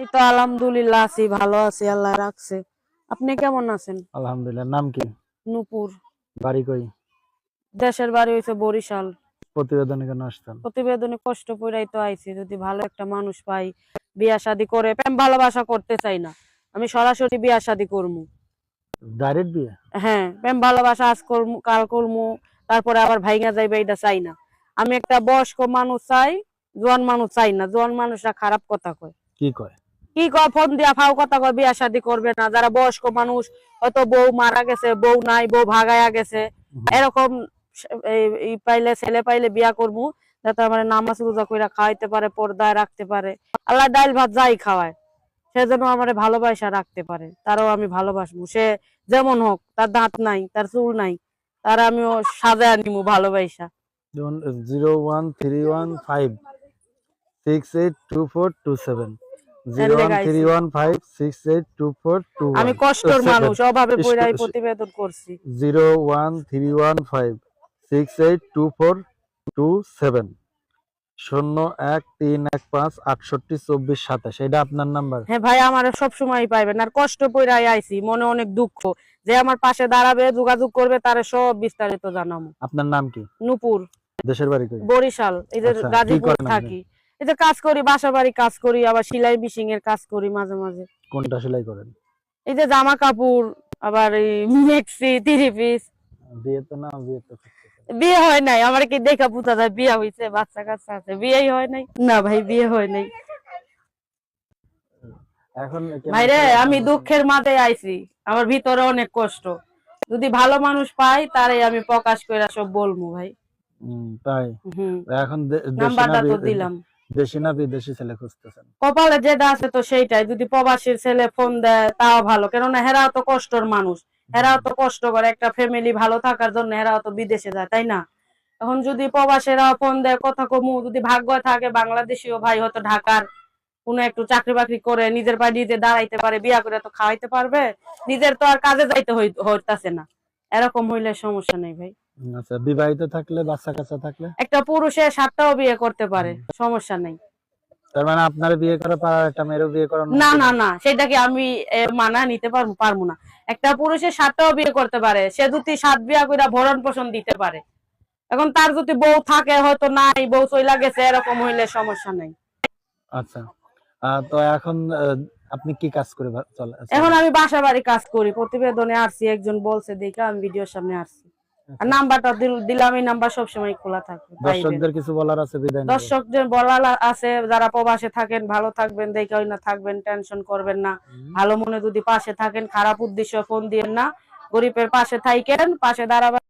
এই তো আলহামদুলিল্লাহ আছি ভালো আছি আল্লাহ রাখছে। আপনি কেমন আছেন? আলহামদুলিল্লাহ নাম কি? নূপুর। বাড়ি কই? দেশের বাড়ি হয়েছে বরিশাল। প্রতিবেদনে কেন আসতেন প্রতিবেদনে কষ্ট পড়াই তো আইছি যদি ভালো একটা মানুষ পাই বিয়া শাদি করে প্রেম ভালোবাসা করতে চাই না। আমি সরাসরি বিয়া শাদি করব ডাইরেক্ট বিয়ে? হ্যাঁ প্রেম ভালোবাসা আজ করমু কাল করমু তারপরে আবার ভাইঙ্গা যাইবে এটা চাই না। আমি একটা বয়স্ক মানুষ চাই জোয়ান মানুষ চাই না। জোয়ান মানুষরা খারাপ কথা কয়। কি কয়? কি কয় ফোন দিয়া ফাও কথা কয় বিয়া শাদি করবে না। যারা বয়স্ক মানুষ হয়তো বউ মারা গেছে বউ নাই বউ ভাগায়া গেছে। এরকম এই- পাইলে ছেলে পাইলে বিয়া করব যাতে আমার নামাজ রোজা কইরা খাওয়াইতে পারে পর্দায় রাখতে পারে। আল্লাহ ডাইল ভাত যাই খাওয়ায় সে যেন আমার ভালোবাসা রাখতে পারে। তারও আমি ভালোবাসবো। সে যেমন হোক তার দাঁত নাই তার চুল নাই তার আমিও সাজায় নিমু ভালোবাসা। Zero one three one five six eight two four two seven. আমি কষ্টর মানুষ অভাবে পড়াই প্রতিবেদন করছি। Zero one three one five six eight two four two seven শূন্য এক তিন এক পাঁচ আটষট্টি চব্বিশ সাতাশ এটা আপনার নাম্বার। হ্যাঁ ভাই আমার সব সময় পাইবেন। আর কষ্ট পইরাই আইছি মনে অনেক দুঃখ। যে আমার পাশে দাঁড়াবে যোগাযোগ করবে তারে সব বিস্তারিত জানাব আপনার নাম কি? নুপুর। দেশের বাড়ি বরিশাল এই যে আচ্ছা, গাজীপুর থাকি। এই যে কাজ করি বাসা বাড়ি কাজ করি আবার সেলাই মিশিং এর কাজ করি মাঝে মাঝে। কোনটা সেলাই করেন? এই যে জামা কাপড় আবার এই মেক্সি থ্রি পিস বিয়ে তো না বিয়ে তো বিয়ে হয় নাই আমার কি দেখা বুঝা যায় বিয়ে হয়েছে বাচ্চা কাচ্চা আছে বিয়েই হয় নাই। না ভাই বিয়ে হয় নাই। এখন ভাইরে আমি দুঃখের মাঝে আইছি আমার ভিতরে অনেক কষ্ট। যদি ভালো মানুষ পাই তারে আমি প্রকাশ করে সব বলব ভাই। হুম, তাই। এখন নাম্বারটা তো দিলাম। দেশি না বিদেশি ছেলে খুঁজতেছেন? কপালে যেটা আছে তো সেইটাই। যদি প্রবাসীর ছেলে ফোন দেয়, তাও ভালো। কেননা হেরাও তো কষ্টর মানুষ। হেরাও তো কষ্ট করে একটা ফ্যামিলি ভালো থাকার জন্য হেরাও তো বিদেশে যায়, তাই না? এখন যদি প্রবাসীরা ফোন দেয়, কথা কমু, যদি ভাগ্য থাকে বাংলাদেশিও ভাই হয়তো ঢাকার কোনো একটু চাকরি বাকরি করে নিজের পায়ে নিজে দাঁড়াইতে পারে, বিয়া করে তো খাওয়াইতে পারবে। নিজের তো আর কাজে যাইতে হইতাছে না। এরকম হইলে সমস্যা নেই ভাই। আচ্ছা বিবাহিত থাকলে বাচ্চা কাচ্চা থাকলে? একটা পুরুষে সাতটাও বিয়ে করতে পারে সমস্যা নেই। তার মানে আপনার বিয়ে করা পারার একটা মেয়েরও বিয়ে করা না না না সেটাকে আমি মানা নিতে পারব পারব না। একটা পুরুষের সাতটাও বিয়ে করতে পারে সে যদি সাত বিয়া কইরা ভরণ পোষণ দিতে পারে। এখন তার যদি বউ থাকে হয়তো নাই বউ চইলা গেছে এরকম হইলে সমস্যা নাই। আচ্ছা তো এখন আপনি কি কাজ করে চলে এখন আমি বাসা বাড়ি কাজ করি প্রতিবেদনে আসছি একজন বলছে দেখে আমি ভিডিওর সামনে আসছি। নাম্বারটা দিল- দিলাম এই নাম্বার সবসময় খোলা থাকবে দর্শকদের কিছু বলার আছে বিদায় দর্শকদের বলার আছে যারা প্রবাসে থাকেন ভালো থাকবেন দেখে না থাকবেন টেনশন করবেন না। ভালো মনে যদি পাশে থাকেন খারাপ উদ্দেশ্য ফোন দিয়েন না গরিবের পাশে থাকেন পাশে দাঁড়াবেন।